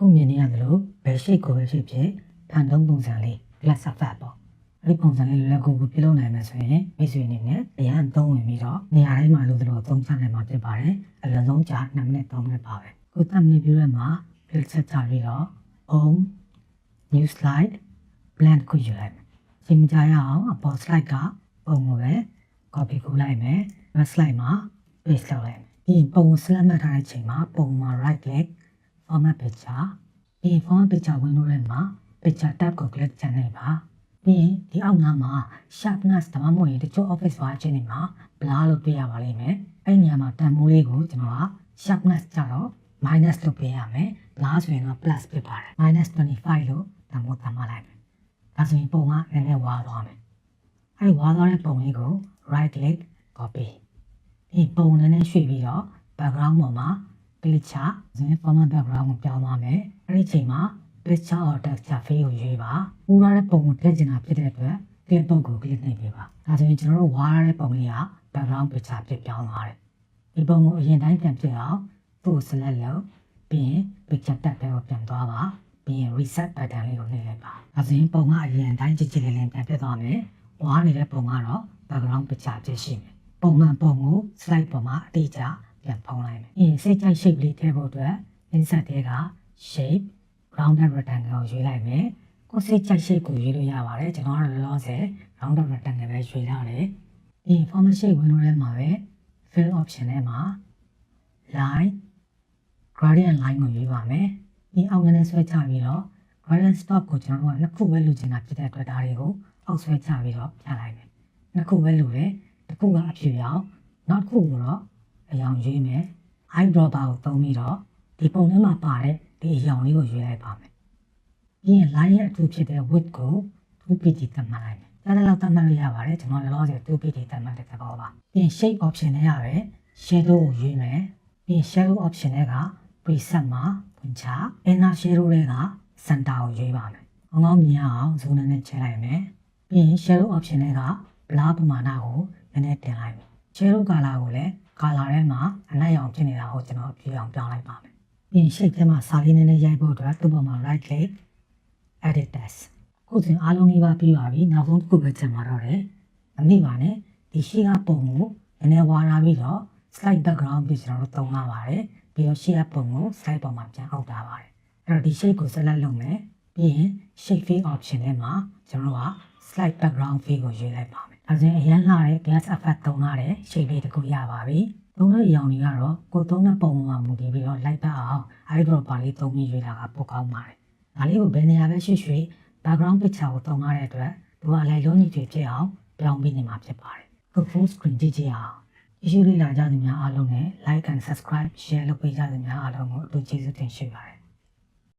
အခုမြင်နေရသလိုဘယ်ရှိတ်ကိုပဲဖြစ်ဖြစ်ဖန်တုံးပုံစံလေး glass effect ပေါ့အဲ့ဒီပုံစံလေးလက်ကိုကိုပြုလုပ်နိုင်မယ်ဆိုရင်မိတ်ဆွေအနေနဲ့အရန်သုံးဝင်ပြီးတော့နေရာတိုင်းမှာလို့သလိုသုံးချနိုင်မှာဖြစ်ပါတယ်အလုံးလုံးကြာ2မိနစ်3မိနစ်ပါပဲကိုသတ်မိနစ်ပြည့်ရမှာ click ချက်ချပြီးတော့ home new slide blend ကိုယူလိုက်မယ်ချိန်မကြရအောင်အပေါ် slide ကပုံကိုပဲ copy ကူးလိုက်မယ် left slide မှာ paste လုပ်လိုက်မယ်ပြီးရင်ပုံကို select မှတ်ထားတဲ့ချိန်မှာပုံမှာ right click format picture ပြီးရင် format picture window ထဲမှာ picture tab ကို click ချလိုက်ပါပြီးရင်ဒီအောက်နားမှာ sharpness ဒါမှမဟုတ်ရင်တချို့ office version တွေမှာ blur လို့တွေ့ရပါလိမ့်မယ်အဲ့ဒီနေရာမှာတန်ဖိုးလေးကိုကျွန်တော်က sharpness ကြတော့ minus လုပ်ပေးရမယ် blur ဆိုရင်တော့ plus ဖြစ်ပါတယ် minus 25လို့တန်ဖိုးတန်မလိုက်မယ်ဒါဆိုရင်ပုံကနည်းနည်းဝါသွားမယ်အဲ့ဒီဝါသွားတဲ့ပုံလေးကို right click copy ဒီပုံနည်းနည်းရွှေ့ပြီးတော့ background ပေါ်မှာ click ချဇင်း format background ကိုပြောင်းသွားမယ်အဲ့ဒီချိန်မှာ picture or texture field ကိုရွေးပါပူရတဲ့ပုံကိုထည့်ချင်တာဖြစ်တဲ့အတွက် clip ပုံကို click နှိပ်ပေးပါဒါဆိုရင်ကျွန်တော်တို့ဝါရတဲ့ပုံလေးက background picture ဖြစ်ပြောင်းသွားတယ်ဒီပုံကိုအရင်တိုင်းပြန်ဖြစ်အောင်သူ့ကို select လုပ်ပြီးရင် picture tab ထဲကိုပြန်သွားပါပြီးရင် reset button လေးကိုနှိပ်လိုက်ပါဒါဆိုရင်ပုံကအရင်တိုင်းကြည့်ကြည့်လေးလေးပြန်ဖြစ်သွားမယ်ဝါနေတဲ့ပုံကတော့ background picture ဖြစ်ရှိမယ်ပုံမှန်ပုံကို slide ပေါ်မှာအတိအကျ ပြန်ဖုံးလိုက်မယ်။အင်းစိတ်ကြိုက် shape လေးထည့်ဖို့အတွက် insert တွေက shape rounded rectangle ကိုရွေးလိုက်မယ်။ကိုယ်စိတ်ကြိုက် shape ကိုရွေးလို့ရပါတယ်။ကျွန်တော်ကတော့လောလောဆယ် rounded rectangle ပဲရွေးထားတယ်။ဒီ format shape window ထဲမှာပဲ fill option ထဲမှာ line gradient line ကိုရွေးပါမယ်။ဒီအောက်ကနေဆွဲချပြီးတော့ gradient stop ကိုကျွန်တော်တို့ကနှစ်ခုပဲလိုချင်တာဖြစ်တဲ့အတွက်ဒါတွေကိုအောက်ဆွဲချပြီးတော့ပြလိုက်မယ်။နှစ်ခုပဲလိုတယ်။တစ်ခုကအဖြူရောင်နောက်တစ်ခုကတော့ အရောင်ရွေးမယ်။ high dropper ကိုသုံးပြီးတော့ဒီပုံထဲမှာပါတဲ့ဒီအရောင်လေးကိုရွေးလိုက်ပါမယ်။ပြီးရင် line ရဲ့အထူးဖြစ်တဲ့ width ကို 2pg သတ်မှတ်လိုက်မယ်။ဒါလည်းတော့သတ်မှတ်လို့ရပါတယ်ကျွန်တော်လည်းလောဆယ် 2pg သတ်မှတ်တဲ့သဘောပါ။ပြီးရင် shape option နဲ့ရပဲ shadow ကိုရွေးမယ်။ပြီးရင် shadow option တွေက preset မှာဖွင့်ချ inner shadow တွေက center ကိုရွေးပါမယ်။ကောင်းကောင်းမြင်အောင် zoom နဲ့ချဲလိုက်မယ်။ပြီးရင် shadow option တွေက blur ပမာဏကိုနည်းနည်းတင်လိုက်မယ်။ shadow color ကိုလည်း color ထဲမှာအနက်ရောင်ဖြစ်နေတာကိုကျွန်တော်ပြအောင်ပြောင်းလိုက်ပါမယ်။ပြီးရင် shape ထဲမှာစာလေးနည်းနည်းရိုက်ဖို့အတွက်သူ့ပေါ်မှာ right click edit text ခုစဉ်အားလုံးကြီးပါပြီးပါပြီ။နောက်ဆုံးတစ်ခုပဲကျန်ပါတော့တယ်။အမိပါနဲ့ဒီရှိကပုံကိုနည်းနည်းဝါလာပြီးတော့ slide background ပြီးကျွန်တော်တို့သုံးလာပါတယ်။ပြီးတော့ရှိကပုံကို slide ပေါ်မှာပြန်အောက်ထားပါတယ်။အဲ့တော့ဒီ shape ကို select လုပ်မယ်။ပြီးရင် shape fill option ထဲမှာကျွန်တော်တို့က slide background fill ကိုရွေးလိုက်ပါမယ်။ ဒါဆိုရင်အရင်လှတဲ့ glass effect သုံးရတဲ့ shape လေးတစ်ခုရပါပြီ။သုံးတဲ့အရောင်တွေကတော့ကိုသုံးတဲ့ပုံပေါ်မှာမူတည်ပြီးတော့ light ပတ်အောင် eyedropper လေးသုံးပြီးရွေးတာကပိုကောင်းပါတယ်။ဒါလေးကိုဘယ်နေရာပဲရွှေ့ရွှေ့ background picture ကိုသုံးရတဲ့အတွက်သူကလည်းလုံးကြီးဖြစ်အောင်ပြောင်းပေးနေမှာဖြစ်ပါတယ်။ခု full screen ကြည့်ကြည့်အောင်။ issue လေးလာကြသူများအားလုံးနဲ့ like and subscribe share လုပ်ပေးကြသူများအားလုံးကိုအထူးကျေးဇူးတင်ရှိပါတယ်